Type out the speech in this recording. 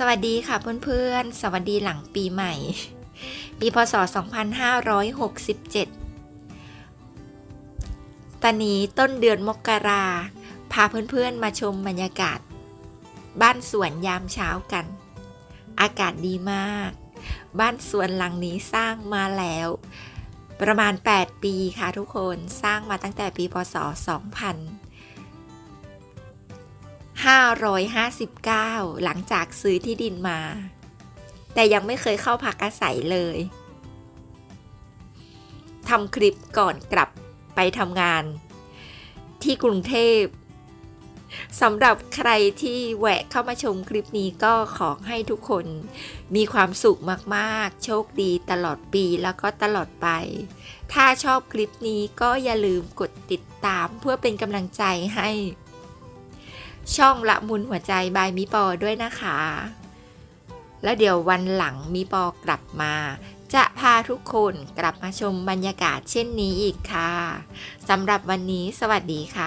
สวัสดีค่ะเพื่อนๆ สวัสดีหลังปีใหม่ ปีพศ 2567 ตอนนี้ต้นเดือนมกรา พาเพื่อนๆมาชมบรรยากาศ บ้านสวนยามเช้ากัน อากาศดีมาก บ้านสวนหลังนี้สร้างมาแล้ว ประมาณ 8 ปีค่ะทุกคน สร้างมาตั้งแต่ปีพศ 2000 559 หลังจากซื้อที่ดินมา แต่ยังไม่เคยเข้าพักอาศัยเลยทำคลิปก่อนกลับไปทำงาน ที่กรุงเทพสำหรับใครที่แวะเข้ามาชมคลิปนี้ก็ขอให้ทุกคนมีความสุขมากๆ โชคดีตลอดปีแล้วก็ตลอดไป ถ้าชอบคลิปนี้ก็อย่าลืมกดติดตามเพื่อเป็นกำลังใจให้ ช่องละมุนหัวใจบายมิปอด้วยนะคะ แล้วเดี๋ยววันหลังมิปอกลับมา จะพาทุกคนกลับมาชมบรรยากาศเช่นนี้อีกค่ะสำหรับวันนี้สวัสดีค่ะ